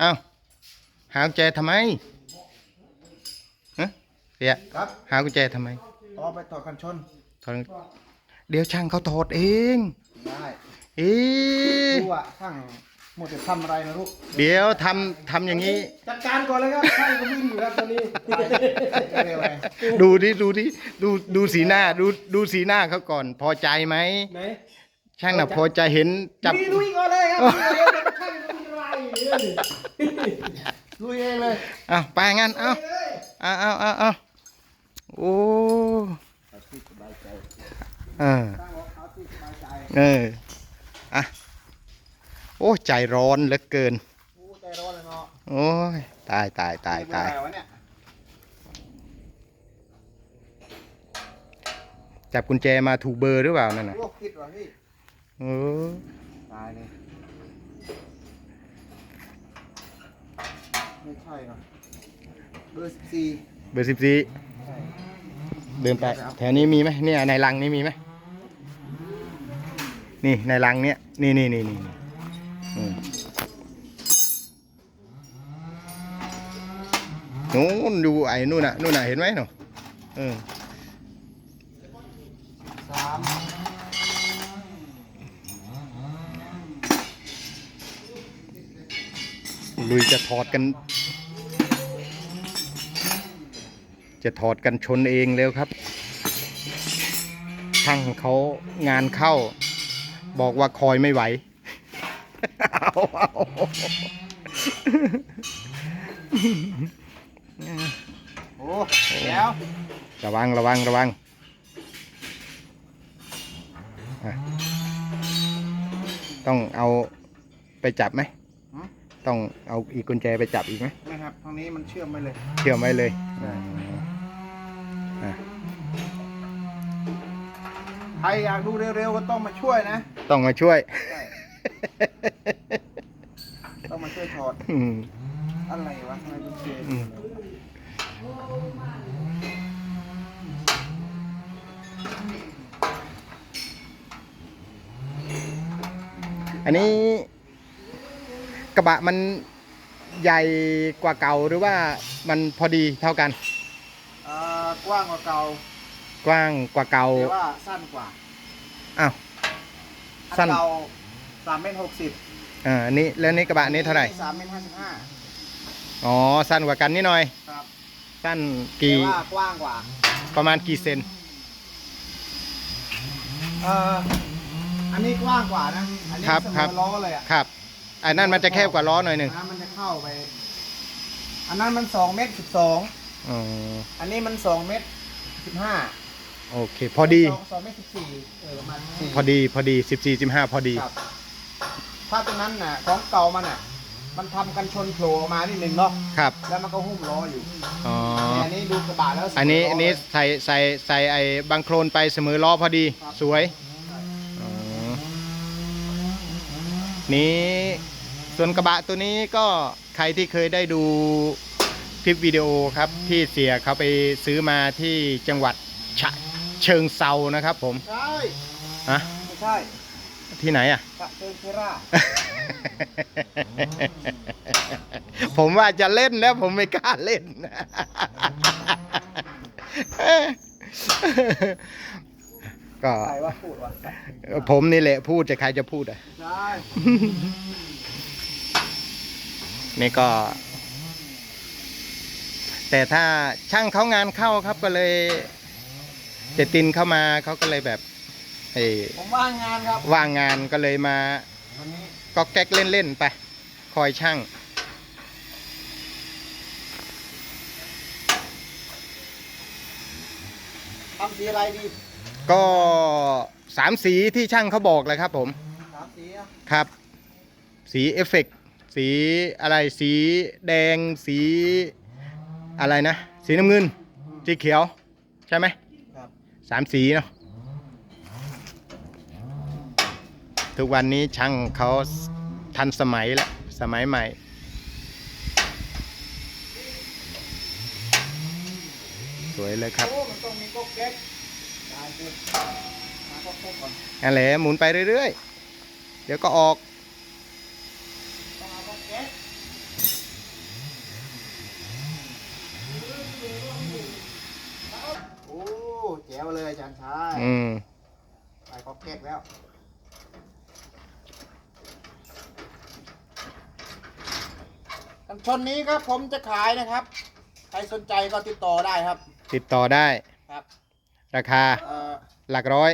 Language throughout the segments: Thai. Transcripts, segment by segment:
เอ้าหากุญแจทำไมฮะเสียครับหากุญแจทำไมต่อไปต่อกันชนถอดเดี๋ยวช่างเขาถอดเองได้เอ๊ะรู้ว่าช่างหมดจะทำอะไรนะลูกเดี๋ยวทำทำอย่างนี้ จัดการก่อนเลยครับช่างก็วิ่งอยู่ครับตอนนี้เร็วเลยดูดิดูดิดูดูสีหน้าดูดูสีหน้าเขาก่อน พอใจไหมไหน ช่างน่ะพอใจเห็นจับนี่ลุยก่อนเลยครับลุยก่อนเลยช่างก็วิ่งไรลุยเองเลยเอาไปงั้นเอาเลยเอาเอาเอาเอาโอ้ที่สบายใจเออตั้งรองเท้าที่สบายใจเอออะโอ้ใจร้อนเหลือเกินโอ้ใจร้อนเลยเนาะโอ้ยตายตายตายตายเรื่องอะไรวะเนี่ยจับกุญแจมาถูกเบอร์หรือเปล่านั่นน่ะโอ้ผิดว่ะพี่ เออตายเลยไม่ใช่หรอเบอร์สิบสี่เบอร์สิบสี่ใช่เดินไปแถวนี้มีไหมเนี่ยในรังนี้มีไหมนี่ในรังเนี้ยนี่นี่นี่นี่นี่อืมนู้นดูไอ้นู่นน่ะนู่นน่ะเห็นไหมหนูเออสาม ลุยจะถอดกัน จะถอดกันชนเองแล้วครับช่างเขางานเข้า บอกว่าคอยไม่ไหวเอาเอาโอ้เดี๋ยวระวังระวังระวังต้องเอาไปจับไหม ต้องเอาอีกกุญแจไปจับอีกไหมไม่ครับทางนี้มันเชื่อมไปเลย เชื่อมไว้เลยอ่าอะใครอยากดูเร็วๆก็ต้องมาช่วยนะต้องมาช่วย ใช่ต้องมาช่วยถอดอืมอะไรวะทำไมเป็นเศษอืมอันนี้ กระบะมันใหญ่กว่าเก่าหรือว่ามันพอดีเท่ากัน เอ่อกว้างกว่าเก่ากว้างกว่าเก่าแต่ว่าสั้นกว่าอ้าวอัสั้นเก่าสามเมตรหกสิบอ่าอันนี้แล้วนี่กระบะนี้เท่าไหร่สามเมตรห้าสิบห้าอ๋อสั้นกว่ากันนิดหน่อย ครับสั้นแต่กี่ว่ากว้างกว่าประมาณกี่เซนเอ่ออันนี้กว้างกว่านะอันนี้ครับเสมครับอล้อเลยอะครับ อันนั้นมันจะแคบกว่าล้อหน่อยหนึ่งอันนั้นมันจะเข้าไป อันนั้นมันสองเมตรสิบสองอ๋ออันนี้มันสองเมตรสิบห้าโอเค พอดี สองสองเมตรสิบสี่เออประมาณสี่พอดีพอดีสิบสี่สิบห้าพอดี ครับถ้าตรงนั้นน่ะของเก่ามันน่ะ มันทำกันชนโผล่ออกมานิดหนึ่งเนาะครับ แล้วมันก็หุ้มล้ออยู่อ๋อ แต่อันนี้ดูกระบะแล้วอันนี้เสมอันนี้ล้เลยใส่ใส่ใส่ไอ้บางโคลนไปเสมอล้อพอดีครับสวยอ๋อนี่ ส่วนกระบะตัวนี้ก็ใครที่เคยได้ดูคลิปวิดีโอครับที่เสียเขาไปซื้อมาที่จังหวัดฉะเชิงเซานะครับ ผมใช่ฮะไม่ใช่ที่ไหนอะกระเทิงเคราผมว่าจะเล่นแล้วผมไม่กล้าเล่น ก็ใครว่าพูดวะผมนี่แหละพูดจะใครจะพูดอะ ใช่ นี่ก็ แต่ถ้าช่างเขางานเข้าครับก็เลยเจตินเข้ามาเขาก็เลยแบบเอ้ยผมว่างงานครับว่างงานก็เลยมาวันนี้ก็แก๊กเล่นๆไป คอยช่าง ทำสีอะไรดีก็สามสีที่ช่างเขาบอกเลยครับผม สามสีอะครับ สีเอฟเฟกต์ สีอะไรสีแดงสีอะไรนะ สีน้ำเงิน สีเขียว ใช่ไหมครับ สามสีเนาะทุกวันนี้ช่างเขาทันสมัยแล้วสมัยใหม่ สวยเลยครับโอ้มันต้องมีก๊อกแก๊กได้สิหาก๊อกแก๊กก่อนนั่นแหละหมุนไปเรื่อยๆ เดี๋ยวก็ออก ว เลยอาจารย์ชายอืมไปก็แก๊กแล้วกันชนนี้ครับผมจะขายนะครับ ใครสนใจก็ติดต่อได้ครับ ติดต่อได้ ครับราคาเอ่อหลักร้อย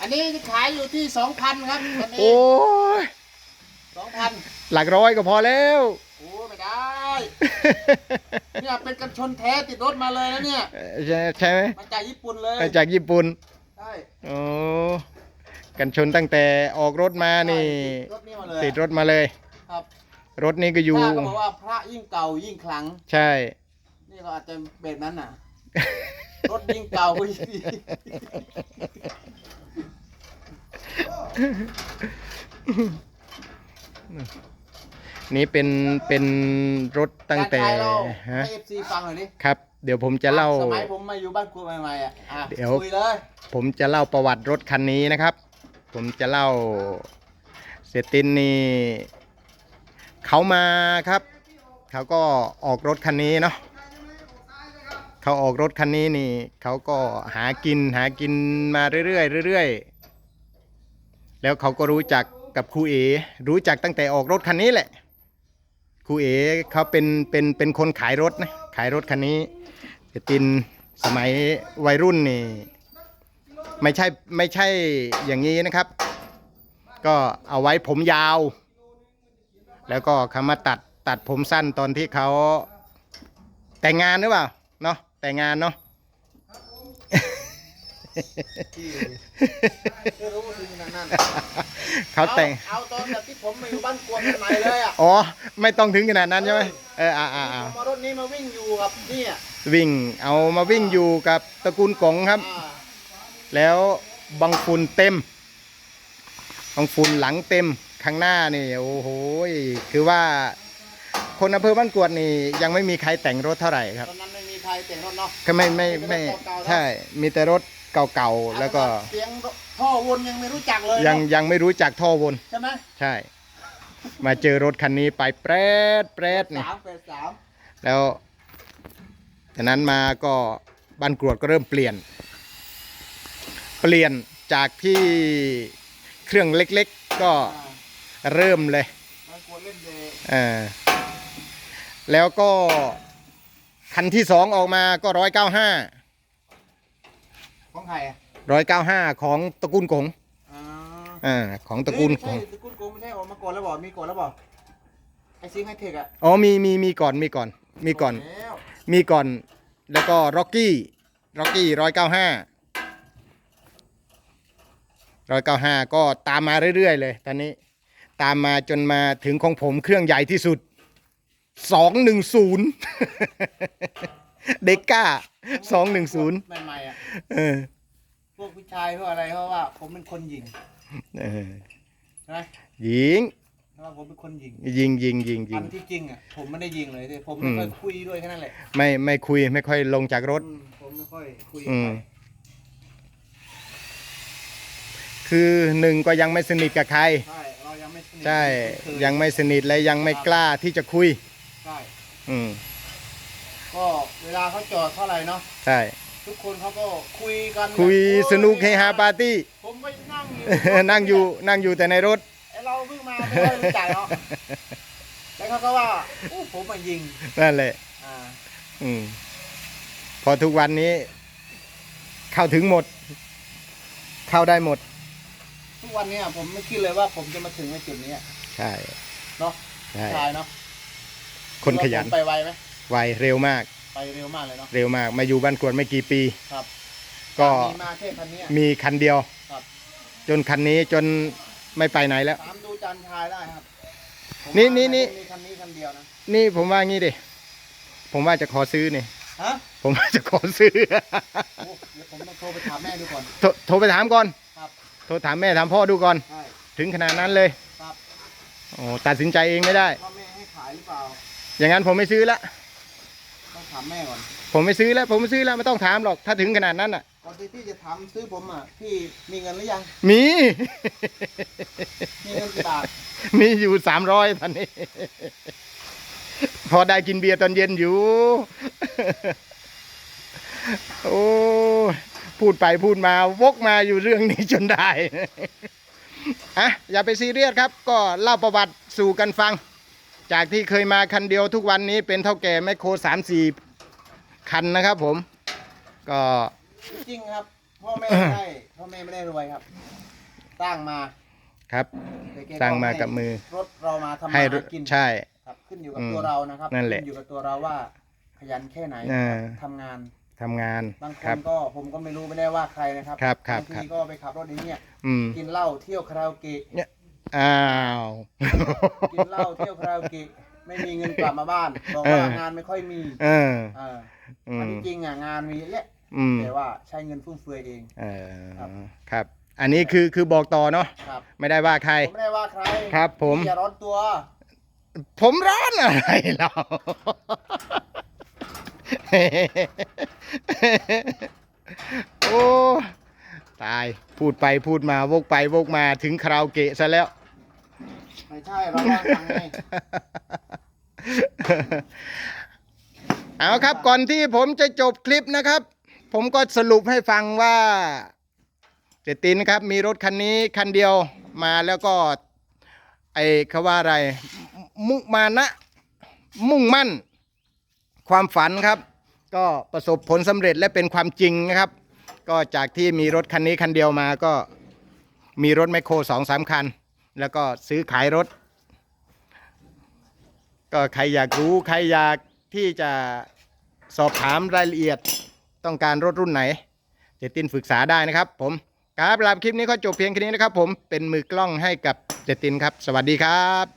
อันนี้จะขายอยู่ที่สองพันครับตอนโอ้นี้ยสองพันหลักร้อยก็พอแล้ว โอ้ไม่ได้ เนี่ยเป็นกันชนแท้ติดรถมาเลยนะเนี่ยใช่ใช่ไหมมาจากญี่ปุ่นเลยมาจากญี่ปุ่นใช่โอ้กันชนตั้งแต่ออกรถมานี่ รถนี้มาเลยติดรถมาเลย ครับรถนี้ก็อยู่ถ้าก็บอกว่าพระยิ่งเก่ายิ่งขลัง ใช่ นี่ก็อาจจะแบบนั้นน่ะ รถยิ่งเก่าก็ยิ่งดี นี่เป็นเป็นรถตั้งแต่การขายเราฮะให้เอฟซีฟังหน่อยดิครับ เดี๋ยวผมจะเล่า สมัยผมมาอยู่บ้านครูใหม่ๆอะอะเดี๋ยว คุยเลยผมจะเล่าประวัติรถคันนี้นะครับ ผมจะเล่าเสยตินนี่เขามาครับ เขาก็ออกรถคันนี้เนาะเขาออกรถคันนี้นี่ เขาก็หากินหากินมาเรื่อยๆเรื่อยๆแล้วเขาก็รู้จักกับครูเอรู้จักตั้งแต่ออกรถคันนี้แหละ ครูเอ๋เขาเป็นเป็นเป็นคนขายรถนะขายรถคันนี้เสยตินสมัยวัยรุ่นนี่ไม่ใช่ไม่ใช่อย่างนี้นะครับ ก็เอาไว้ผมยาว แล้วก็เขามาตัดตัดผมสั้นตอนที่เขาแต่งงานหรือเปล่าเนาะแต่งงานเนาะ ไม่รู้ถึงขนาดนั้นเขาแต่งเอาเอาตอนแบบที่ผมมาอยู่บ้านกวนใหม่ๆเลยอะอ๋อไม่ต้องถึงขนาดนั้นใช่ไหมเอออ่าอ่าผอ่ามเอารถนี้มาวิ่งอยู่กับเนี่ยวิ่งเอามาวิ่งอยู่กับตระกูลกงครับอ่าแล้วบังฝุ่นเต็ม บังฝุ่นหลังเต็มข้างหน้านี่โอ้โหคือว่าคนอำเภอบ้านกวดนี่ยังไม่มีใครแต่งรถเท่าไหร่ครับตอนนั้นไม่มีใครแต่งรถเนาะก็ไม่ไม่ไม่มีแต่รถเก่าๆเนอะใช่มีแต่รถ เก่าๆแล้วก็เสียงท่อวนยังไม่รู้จักเลยยังเนอะยังไม่รู้จักท่อวนใช่ไหมใช่ มาเจอรถคันนี้ไปแปรดแปรดนี่สามแปดสามแล้วจากนั้นมาก็บ้านกรวดก็เริ่มเปลี่ยน เปลี่ยนจากที่เครื่องเล็กๆก็อ่าเริ่มเลยมันกวนเล่นเดย์เออแล้วก็คันที่สองออกมาก็ร้อยเก้าห้า ของใครอะร้อยเก้าห้าของตระกูลกงอ่าอ่าของตระกูลเอ้ยกไม่งใช่ตระกูลโกงไม่ใช่ออกมาก่อนแล้วบอกมีก่อนแล้วบอกไอซิงไฮเทคอะอ๋อมีมีมีก่อนมีก่อนมีก่อน แล้วมีก่อน แล้วก็ร็อกกี้ร็อกกี้ร้อยเก้าห้าร้อยเก้าห้าก็ตามมาเรื่อย ๆ เลย ตอนนี้ตามมาจนมาถึงของผมเครื่องใหญ่ที่สุดสองหนึ่งศูนย์เด็กก้าสองหนึ่งศูนย์ใหม่ๆอะเออ พวกผู้ชายพวกอะไรเพราะว่า ผมเป็นคนหญิงเออใช่ไหมยิงเพราะว่าผมเป็นคนหญิงยิงยิงยิงยิอัง นที่จริงอะผมไม่ได้ยิงเลยที่ผมอืไม่มค่อยคุยด้วยแค่นั้นแหละไม่ไม่คุยไม่ค่อยลงจากรถ อืมผมไม่ค่อยคุยอืกับมใครคือหนึ่งก็ยังไม่สนิทกับใคร ใช่เรายังไม่สนิทใช่เคยยังไม่สนิทและยังไม่กล้าที่จะคุย ใช่อืมก็เวลาเขาจอดเท่าไหร่เนาะ ใช่ ทุกคนเขาก็คุยกันคุยแบบโอ้สนุกเฮฮาปาร์ตี้ ผมก็นั่งอยู่นั่งอยู่นั่งอยู่แต่ในรถไอเราเพิ่งมาไม่ค่อยรู้จักเนาะแล้วเขาก็ว่าอู้ผมมายิงนั่นแหละอ่าอืมพอทุกวันนี้ เข้าถึงหมด เข้าได้หมด ทุกวันเนี้ยผมไม่คิดเลยว่าผมจะมาถึงในจุดนี้อะใช่เนาะใช่ชายเนาะคนขยันว่าผมไปไวไหมไวเร็วมาก ไปเร็วมากเลยเนาะเร็วมากมาอยู่บ้านกวดไม่กี่ปี ครับก็มีมาแค่คันเนี้ย มีคันเดียว ครับ จนคันนี้จนไม่ไปไหนแล้วถามดูจันทายได้ครับผมนี่มานี่นี่ มีคันนี้คันเดียวนะนี่ผมว่างี้ดิผมว่าจะขอซื้อนี่ ฮะผมว่าจะขอซื้อ โอ้เดี๋ยวผมต้องโทรไปถามแม่ดูก่อน โทรโทรไปถามก่อน ครับโทรถามแม่ถามพ่อดูก่อน ใช่ถึงขนาดนั้นเลยครับโอ้ตัดสินใจเองไม่ได้ว่าแม่ให้ขายหรือเปล่า อย่างนั้นผมไม่ซื้อละต้องถามแม่ก่อนผมไม่ซื้อแล้ว ผมไม่ซื้อแล้วไม่ต้องถามหรอกถ้าถึงขนาดนั้นอะก่อนที่พี่จะทำซื้อผมอะพี่มีเงินหรือยัง มี มีเงินกี่บาทมีอยู่สามร้อยตอนนี้ พอได้กินเบียร์ตอนเย็นอยู่ โอ้พูดไปพูดมาวกมาอยู่เรื่องนี้จนได้อะอย่าไปซีเรียสครับ ก็เล่าประวัติสู่กันฟัง จากที่เคยมาคันเดียวทุกวันนี้เป็นเท่าแก่แมคโครสามสี่ คันนะครับผม ก็จริงครับพ่อแม่ไม่ได้พ่อแม่ไม่ได้รวยครับสร้างมาครับ แต่แกสร้างมากับมือ รถเรามาทำมาให้หากินใช่ ครับขึ้นอยู่กับอืมตัวเรานะครับนั่นแหละขึ้นอยู่กับตัวเราว่าขยันแค่ไหนอ่า ทำงาน ทำงานบางคครันบ ก็ผมก็ไม่รู้ไม่ได้ว่าใครนะครับครับครับบางครัทีบก็ไปขับรถอย่างเงี้ยอืมกินเหล้าเที่ยวคาราโอเกะอ้าวกินเหล้าเที่ยวคาราโอเกะไม่มีเงินกลับมาบ้านบอกเอว่าองานไม่ค่อยมีเออ เออ อือันมที่จริงอะงานมีเยอะแยะอืมแต่ว่าใช้เงินฟุ่มเฟือยเอง เออครับครับ อันนี้คือคือบอกต่อเนาะครับ ไม่ได้ว่าใคร ผมไม่ได้ว่าใครครับผม อย่าร้อนตัว ผมร้อนอะไรเรา โอ้ ตาย พูดไปพูดมาวกไปวกมาถึงคาราโอเกะซะแล้ว ไม่ใช่เราว่าฟังไง เอาครับ ก่อนที่ผมจะจบคลิปนะครับ ผมก็สรุปให้ฟังว่าเจตินครับ มีรถคันนี้คันเดียวมาแล้วก็ ไอ้เขาว่าอะไร มุมานะ มุ่งมั่น ความฝันครับ ก็ประสบผลสำเร็จและเป็นความจริงนะครับ ก็จากที่มีรถคันนี้คันเดียวมาก็มีรถแมคโครสองสามคัน แล้วก็ซื้อขายรถ ก็ใครอยากรู้ใครอยาก ที่จะสอบถามรายละเอียดต้องการรถรุ่นไหนเจตินฝึกษาได้นะครับ ผมครับหรับคลิปนี้ก็จบเพียงแค่นี้นะครับ ผมเป็นมือกล้องให้กับเจตินครับ สวัสดีครับ